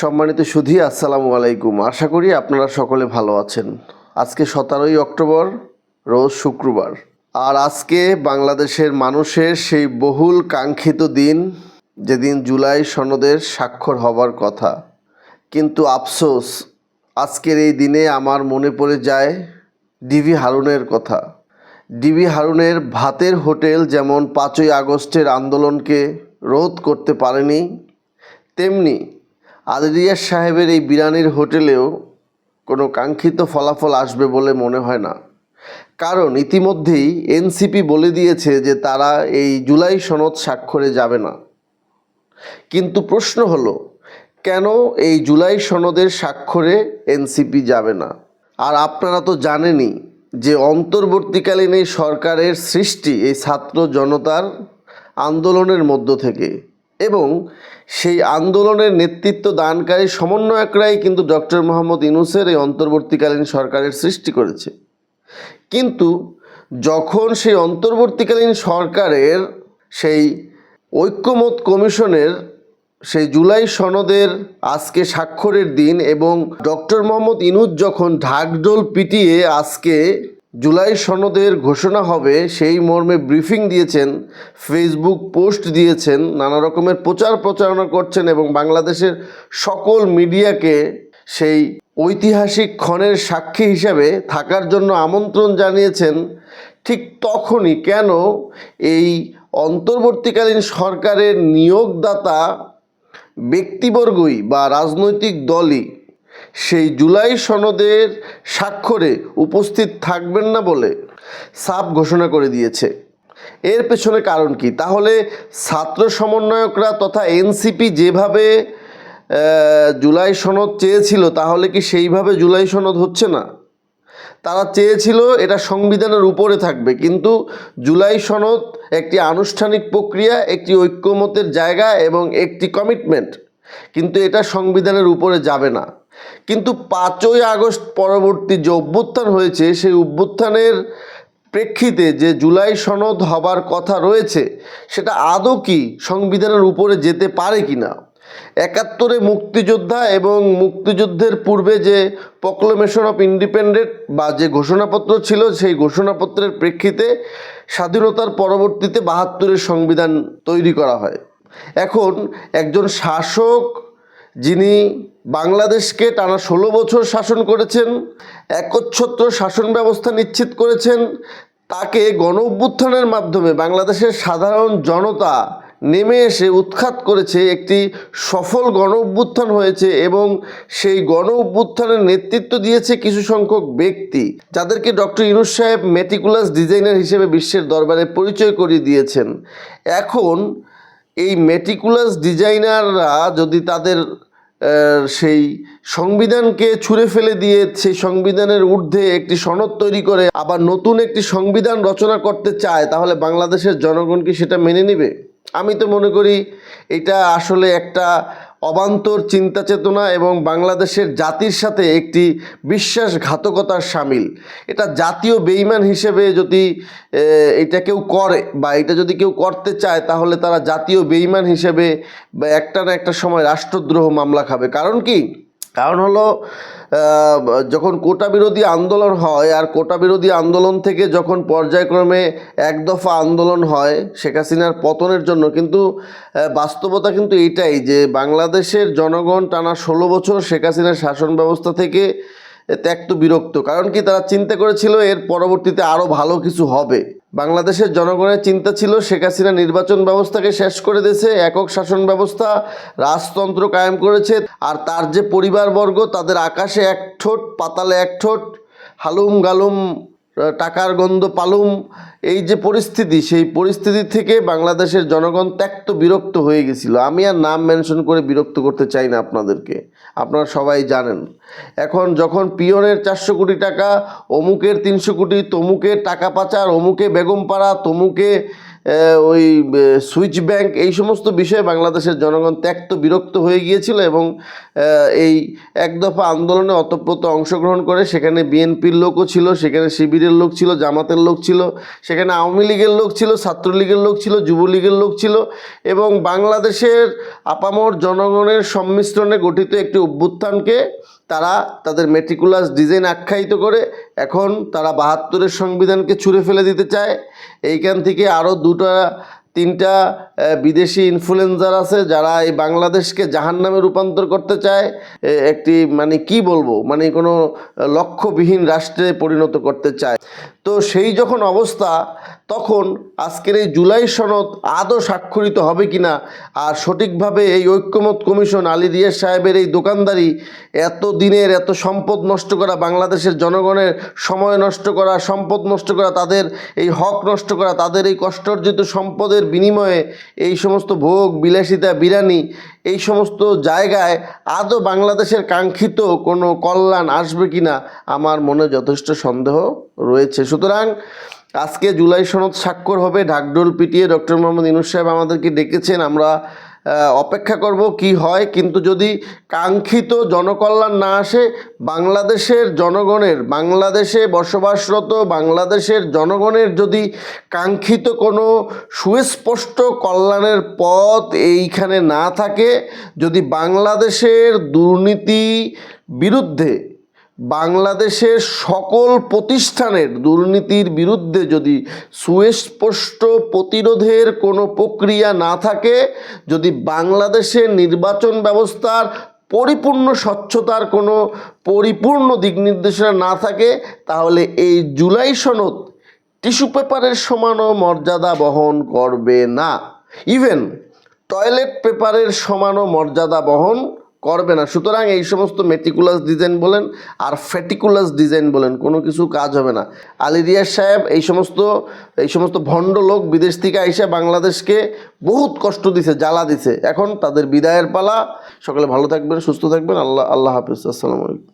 সম্মানিত সুধী, আসসালামু আলাইকুম। আশা করি আপনারা সকলে ভালো আছেন। আজকে সতেরোই অক্টোবর, রোজ শুক্রবার। আর আজকে বাংলাদেশের মানুষের সেই বহুল কাঙ্ক্ষিত দিন, যেদিন জুলাই সনদের স্বাক্ষর হবার কথা। কিন্তু আফসোস, আজকের এই দিনে আমার মনে পড়ে যায় ডিভি হারুনের কথা। ডিবি হারুনের ভাতের হোটেল যেমন পাঁচই আগস্টের আন্দোলনকে রোধ করতে পারেনি, তেমনি আদরিয়ার সাহেবের এই বিরানির হোটেলেও কোনো কাঙ্ক্ষিত ফলাফল আসবে বলে মনে হয় না। কারণ ইতিমধ্যেই এনসিপি বলে দিয়েছে যে তারা এই জুলাই সনদ স্বাক্ষরে যাবে না। কিন্তু প্রশ্ন হলো, কেন এই জুলাই সনদের স্বাক্ষরে এনসিপি যাবে না? আর আপনারা তো জানেনই যে অন্তর্বর্তীকালীন এই সরকারের সৃষ্টি এই ছাত্র জনতার আন্দোলনের মধ্য থেকে। এবং সেই আন্দোলনের নেতৃত্ব দানকারী সমন্বয়করাই কিন্তু ডক্টর মোহাম্মদ ইনুসের এই অন্তর্বর্তীকালীন সরকারের সৃষ্টি করেছে। কিন্তু যখন সেই অন্তর্বর্তীকালীন সরকারের সেই ঐক্যমত কমিশনের সেই জুলাই সনদের আজকে স্বাক্ষরের দিন এবং ডক্টর মোহাম্মদ ইনুজ যখন ঢাকঢোল পিটিয়ে আজকে জুলাই সনদের ঘোষণা হবে, সেই মর্মে ব্রিফিং দিয়েছেন, ফেসবুক পোস্ট দিয়েছেন, নানা রকমের প্রচার প্রচারণা করছেন এবং বাংলাদেশের সকল মিডিয়াকে সেই ঐতিহাসিক ক্ষণের সাক্ষী হিসাবে থাকার জন্য আমন্ত্রণ জানিয়েছেন। ঠিক তখনই কেন এই অন্তর্বর্তীকালীন সরকারের নিয়োগদাতা ব্যক্তিবর্গই বা রাজনৈতিক দলই সেই জুলাই সনদের স্বাক্ষরে উপস্থিত থাকবেন না বলে সাফ ঘোষণা করে দিয়েছে। এর পেছনে কারণ কি? তাহলে ছাত্র সমন্বয়করা তথা এনসিপি যেভাবে জুলাই সনদ চেয়েছিল, তাহলে কি সেইভাবে জুলাই সনদ হচ্ছে না? তারা চেয়েছিল এটা সংবিধানের উপরে থাকবে, কিন্তু জুলাই সনদ একটি আনুষ্ঠানিক প্রক্রিয়া, একটি ঐক্যমতের জায়গা এবং একটি কমিটমেন্ট। কিন্তু এটা সংবিধানের উপরে যাবে না। কিন্তু পাঁচই আগস্ট পরবর্তী যে অভ্যুত্থান হয়েছে, সেই অভ্যুত্থানের প্রেক্ষিতে যে জুলাই সনদ হবার কথা রয়েছে, সেটা আদৌ কি সংবিধানের উপরে যেতে পারে কি না? একাত্তরে মুক্তিযোদ্ধা এবং মুক্তিযুদ্ধের পূর্বে যে প্রক্লেমেশন অফ ইন্ডিপেন্ডেন্ট বা যে ঘোষণাপত্র ছিল, সেই ঘোষণাপত্রের প্রেক্ষিতে স্বাধীনতার পরবর্তীতে বাহাত্তরের সংবিধান তৈরি করা হয়। এখন একজন শাসক যিনি বাংলাদেশকে টানা ষোলো বছর শাসন করেছেন, একচ্ছত্র শাসন ব্যবস্থা নিশ্চিত করেছেন, তাকে গণ অভ্যুত্থানের মাধ্যমে বাংলাদেশের সাধারণ জনতা নেমে এসে উৎখাত করেছে, একটি সফল গণ অভ্যুত্থান হয়েছে এবং সেই গণ অভ্যুত্থানের নেতৃত্ব দিয়েছে কিছু সংখ্যক ব্যক্তি, যাদেরকে ডক্টর ইনুস সাহেব মেটিকুলাস ডিজাইনার হিসেবে বিশ্বের দরবারে পরিচয় করিয়ে দিয়েছেন। এখন এই মেটিকুলাস ডিজাইনাররা যদি তাদের সেই সংবিধানকে ছুঁড়ে ফেলে দিয়ে সেই সংবিধানের ঊর্ধ্বে একটি সনদ তৈরি করে আবার নতুন একটি সংবিধান রচনা করতে চায়, তাহলে বাংলাদেশের জনগণ কি সেটা মেনে নেবে? আমি তো মনে করি এটা আসলে একটা অবান্তর চিন্তা চেতনা এবং বাংলাদেশের জাতির সাথে একটি বিশ্বাসঘাতকতার সামিল। এটা জাতীয় বেইমান হিসেবে যদি এটা কেউ করে বা এটা যদি কেউ করতে চায়, তাহলে তারা জাতীয় বেইমান হিসেবে একটা না একটা সময় রাষ্ট্রদ্রোহ মামলা খাবে। কারণ কি? কারণ হলো যখন কোটা বিরোধী আন্দোলন হয় আর কোটা বিরোধী আন্দোলন থেকে যখন পর্যায়ক্রমে এক দফা আন্দোলন হয় শেখ হাসিনার পতনের জন্য, কিন্তু বাস্তবতা কিন্তু এটাই যে বাংলাদেশের জনগণ টানা ষোলো বছর শেখ হাসিনার শাসন ব্যবস্থা থেকে ত্যক্ত বিরক্ত। কারণ কি, তারা চিন্তা করেছিল এর পরবর্তীতে আরও ভালো কিছু হবে। বাংলাদেশের জনগণের চিন্তা ছিল শেখ হাসিনা নির্বাচন ব্যবস্থাকে শেষ করে দিয়েছে, একক শাসন ব্যবস্থা, রাজতন্ত্র কায়েম করেছে, আর তার যে পরিবারবর্গ, তাদের আকাশে এক ঠোঁট, পাতালে এক ঠোঁট, হালুম গালুম টাকার গন্ধ পালুম। এই যে পরিস্থিতি, সেই পরিস্থিতি থেকে বাংলাদেশের জনগণ ত্যক্ত বিরক্ত হয়ে গেছিল। আমি আর নাম মেনশন করে বিরক্ত করতে চাই না আপনাদেরকে। আপনারা সবাই জানেন। এখন যখন পিয়নের চারশো কোটি টাকা, অমুকের তিনশো কোটি তমুকে টাকা পাচার, অমুকে বেগম পাড়া তমুকে ওই সুইচ ব্যাংক এই সমস্ত বিষয়ে বাংলাদেশের জনগণ ত্যক্ত বিরক্ত হয়ে গিয়েছিল এবং এই এক দফা আন্দোলনে অতপ্রত অংশগ্রহণ করে সেখানে বিএনপির লোকও ছিল, সেখানে শিবিরের লোক ছিল, জামাতের লোক ছিল, সেখানে আওয়ামী লীগের লোক ছিল, ছাত্রলীগের লোক ছিল, যুবলীগের লোক ছিল এবং বাংলাদেশের আপামর জনগণের সম্মিশ্রণে গঠিত একটি অভ্যুত্থানকে তারা তাদের মেট্রিকুলাস ডিজাইন আখ্যায়িত করে এখন তারা বাহাত্তরের সংবিধানকে ছুঁড়ে ফেলে দিতে চায়। এইখান থেকে আরও দুটা, তিনটা বিদেশি ইনফ্লুয়েঞ্জার আছে যারা এই বাংলাদেশকে জাহান নামে রূপান্তর করতে চায়। একটি মানে কি বলব? মানে কোনো লক্ষ্যবিহীন রাষ্ট্রে পরিণত করতে চায়। তো সেই যখন অবস্থা, তখন আজকের এই জুলাই সনদ আদৌ স্বাক্ষরিত হবে কি না আর সঠিকভাবে এই ঐক্যমত কমিশন আলী রিয়াজ সাহেবের এই দোকানদারি এত দিনের এত সম্পদ নষ্ট করা, বাংলাদেশের জনগণের সময় নষ্ট করা, সম্পদ নষ্ট করা, তাদের এই হক নষ্ট করা, তাদের এই কষ্টার্জিত সম্পদের বিনিময়ে এই সমস্ত ভোগ, বিলাসিতা, বিরানি, এই সমস্ত জায়গায় আদৌ বাংলাদেশের কাঙ্ক্ষিত কোনো কল্যাণ আসবে কি না আমার মনে যথেষ্ট সন্দেহ রয়েছে। সুতরাং আজকে জুলাই সনদ স্বাক্ষর হবে, ঢাকঢোল পিটিয়ে ডক্টর মোহাম্মদ ইনুস সাহেব আমাদেরকে ডেকেছেন, আমরা অপেক্ষা করব কি হয়, কিন্তু যদি কাঙ্ক্ষিত জনকল্যাণ না আসে, বাংলাদেশের জনগণের, বাংলাদেশে বসবাসরত বাংলাদেশের জনগণের যদি কাঙ্ক্ষিত কোনো সুস্পষ্ট কল্যাণের পথ এইখানে না থাকে, যদি বাংলাদেশের দুর্নীতি বিরুদ্ধে বাংলাদেশের সকল প্রতিষ্ঠানের দুর্নীতির বিরুদ্ধে যদি সুস্পষ্ট প্রতিরোধের কোনো প্রক্রিয়া না থাকে, যদি বাংলাদেশের নির্বাচন ব্যবস্থার পরিপূর্ণ স্বচ্ছতার কোনো পরিপূর্ণ দিক নির্দেশনা না থাকে, তাহলে এই জুলাই সনদ টিস্যু পেপারের সমানও মর্যাদা বহন করবে না। ইভেন টয়লেট পেপারের সমানও মর্যাদা বহন করবে না। সুতরাং এই সমস্ত মেটিকুলাস ডিজাইন বলেন আর ফেটিকুলাস ডিজাইন বলেন, কোনো কিছু কাজ হবে না। আলী রিয়াজ সাহেব এই সমস্ত এই সমস্ত ভণ্ড লোক বিদেশ থেকে আইসা বাংলাদেশকে বহুত কষ্ট দিছে, জ্বালা দিছে। এখন তাদের বিদায়ের পালা। সকলে ভালো থাকবেন, সুস্থ থাকবেন। আল্লাহ আল্লাহ হাফিজ। আসসালামু আলাইকুম।